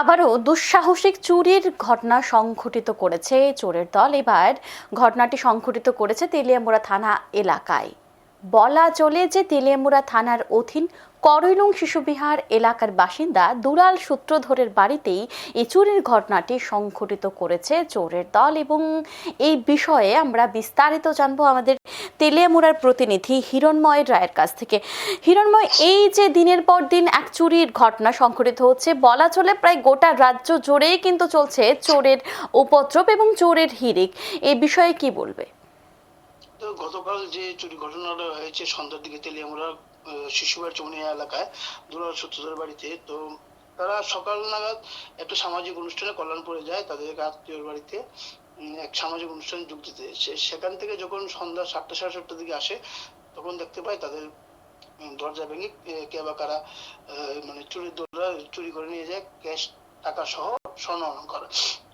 আবারও দুঃসাহসিক চুরির ঘটনা সংঘটিত করেছে চোরের দল। এবার ঘটনাটি সংঘটিত করেছে তেলিয়ামুড়া থানা এলাকায়। বলা চলে যে তেলিয়ামুড়া থানার অধীন করৈলং শিশুবিহার এলাকার বাসিন্দা দুলাল সূত্রধরের বাড়িতেই এই চুরির ঘটনাটি সংঘটিত করেছে চোরের দল। এবং এই বিষয়ে আমরা বিস্তারিত জানব আমাদের তেলিয়ামুড়ার প্রতিনিধি হিরণময় রায়ের কাছ থেকে। হিরণময়, এই যে দিনের পর দিন এক চুরির ঘটনা সংঘটিত হচ্ছে, বলা চলে প্রায় গোটা রাজ্য জুড়েই কিন্তু চলছে চোরের উপদ্রব এবং চোরের হিরিক এই বিষয়ে কি বলবে? গতকাল যে চুরি ঘটনাটা হয়েছে সন্ধ্যার দিকে তেলিয়ামুড়া শিশুবার চমনিয়া এলাকায়, দুলাল সূত্রধর বাড়িতে, তো তারা সকাল নাগাদ একটা সামাজিক অনুষ্ঠানে কল্যাণপুরে যায়, তাদের আত্মীয়র বাড়িতে। এক সামাজিক অনুষ্ঠানে যোগ দিতে। সেখান থেকে যখন সন্ধ্যা সাতটা সাড়ে সাতটার দিকে আসে, তখন দেখতে পায় তাদের দরজা ভেঙে কে বা কারা মানে চুরির দরজা চুরি করে নিয়ে যায়, ক্যাশ, টাকা সহ স্বর্ণ অলঙ্কার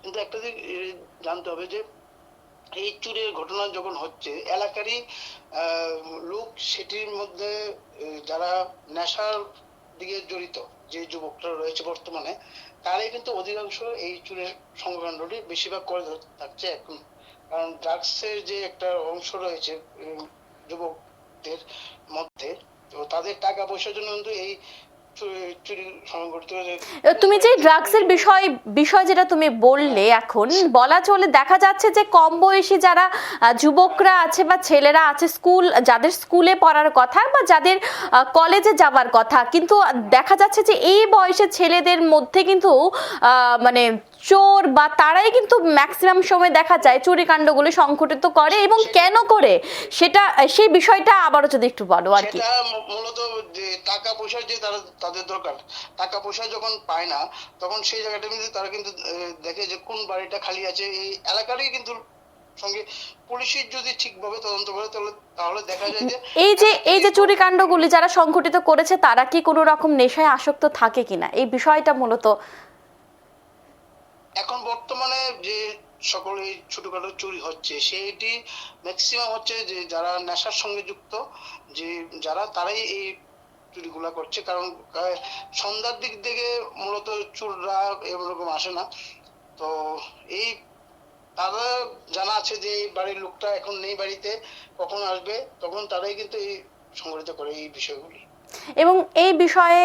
কিন্তু একটা দিক জানতে হবে যে, এই চুরির ঘটনা যখন হচ্ছে, এলাকারই লোক সেটির মধ্যে যারা নেশার দিকে জড়িত যে যুবকরা রয়েছে বর্তমানে, তারাই কিন্তু অধিকাংশ এই চুরির সংকাণ্ডটি বেশিরভাগ করে থাকছে এখন। কারণ ড্রাগসের যে একটা অংশ রয়েছে যুবকদের মধ্যে, তো তাদের টাকা পয়সার জন্য কিন্তু এই তুমি যে ড্রাগসের বিষয় বিষয় যেটা তুমি বললে এখন, বলা চলে দেখা যাচ্ছে যে কম বয়সী যারা যুবকরা আছে বা ছেলেরা আছে স্কুল, যাদের স্কুলে পড়ার কথা বা যাদের কলেজে যাওয়ার কথা, কিন্তু দেখা যাচ্ছে যে এই বয়সের ছেলেদের মধ্যে কিন্তু মানে চোর বা তারাই কিন্তু ম্যাক্সিমাম সময় দেখা যায় চুরি কাণ্ডগুলি সংঘটিত করে এবং কেন করে? সেটা সেই বিষয়টা আবারও যদি একটু বলো আর কি। মূলত যে টাকা পয়সার যে তারা তাদের দরকার টাকা পয়সা যখন পায় না তখন সেই জায়গাটা কিন্তু তারা কিন্তু দেখে যে কোন বাড়িটা খালি আছে। এই এলাকারই কিন্তু সঙ্গে পুলিশের যদি ঠিকভাবে তদন্ত করে তাহলে তাহলে দেখা যায় যে এই যে এই যে চুরি কাণ্ডগুলি যারা সংঘটিত করেছে তারা কি কোনো রকম নেশায় আসক্ত থাকে কিনা? এই বিষয়টা মূলত এখন বর্তমানে যে সকল এই ছোটখাটো চুরি হচ্ছে, সেটি ম্যাক্সিমাম হচ্ছে যে যারা নেশার সঙ্গে যুক্ত, যে যারা তারাই এই চুরিগুলা করছে। কারণ সন্ধ্যার দিক থেকে মূলত চুররা এরকম আসে না। তো এই তারা জানা আছে যে এই বাড়ির লোকটা এখন নেই বাড়িতে, কখন আসবে, তখন তারাই কিন্তু এই সংগঠিত করে এই বিষয়গুলি। এবং এই বিষয়ে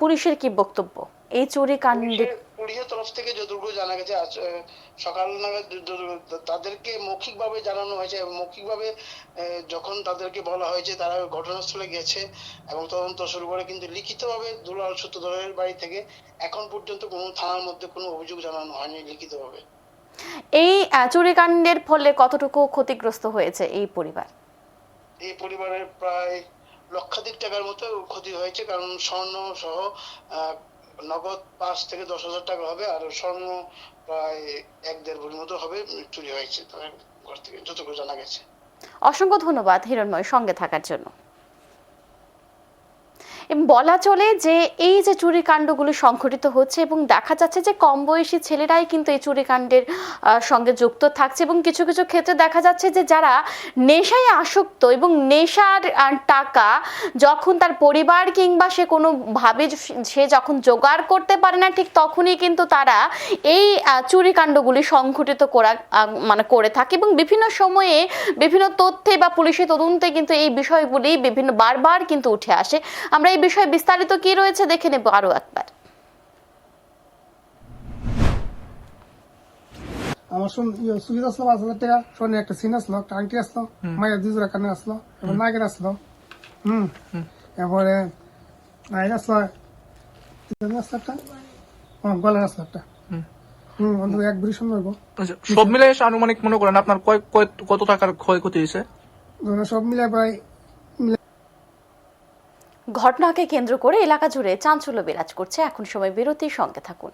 পুলিশের কি বক্তব্য? এই চুরি কাণ্ডে পুলিশের- তরফ থেকে যতটুকু জানা গেছে সকাল নাগাদ তাদেরকে মৌখিকভাবে জানানো হয়েছে এবং মৌখিকভাবে যখন তাদেরকে বলা হয়েছে তারা ঘটনাস্থলে গেছে এবং তদন্ত শুরু করে কিন্তু লিখিতভাবে দুলাল সূত্রধরের বাড়ি থেকে এখন পর্যন্ত কোনো থানার মধ্যে কোনো অভিযোগ জানানো হয়নি লিখিতভাবে। এই আহ, চুরি কাণ্ডের ফলে কতটুকু ক্ষতিগ্রস্ত হয়েছে এই পরিবার? এই পরিবারের প্রায় লক্ষাধিক টাকার মতো ক্ষতি হয়েছে, কারণ স্বর্ণ সহ নগদ পাঁচ থেকে দশ হাজার টাকা হবে, আর স্বর্ণ প্রায় এক দেড় ভরির মতো হবে চুরি হয়েছে। তাদের ঘর থেকে যতটুকু জানা গেছে। অসংখ্য ধন্যবাদ হিরণময় সঙ্গে থাকার জন্য। বলা চলে যে এই যে চুরি কাণ্ডগুলো সংঘটিত হচ্ছে এবং দেখা যাচ্ছে যে কম বয়সী ছেলেরাই কিন্তু এই চুরি কাণ্ডের সঙ্গে যুক্ত থাকছে এবং কিছু কিছু ক্ষেত্রে দেখা যাচ্ছে যে যারা নেশায় আসক্ত এবং নেশার টাকা যখন তার পরিবার কিংবা সে কোনোভাবে সে যখন জোগাড় করতে পারে না ঠিক তখনই কিন্তু তারা এই আহ, চুরি কাণ্ডগুলি সংঘটিত করা মানে করে থাকে এবং বিভিন্ন সময়ে বিভিন্ন তথ্যে বা পুলিশের তদন্তে কিন্তু এই বিষয়গুলি বিভিন্ন বারবার কিন্তু উঠে আসে। আমরা এই বিষয়ে বিস্তারিত কি রয়েছে দেখে নেব আরও একবার। আমার শুন আসলো পাঁচ হাজার টাকা। সোনের একটা সিন আসলো একটা আংটি আসলো মায়ের দুই জোড়া কানে আসলো এবার নাগের আসলো। হুম। এরপরে নাইন আসলো আসলো একটা। গলার আসলো একটা। এক সুন্দর আচ্ছা, সব মিলে এসে আনুমানিক মনে করেন আপনার কয় কয়- কত টাকার ক্ষয়ক্ষতি হয়েছে? সব মিলে প্রায় ঘটনাকে কেন্দ্র করে এলাকা জুড়ে চাঞ্চল্য বিরাজ করছে। এখন সময় বিরতির সঙ্গে থাকুন।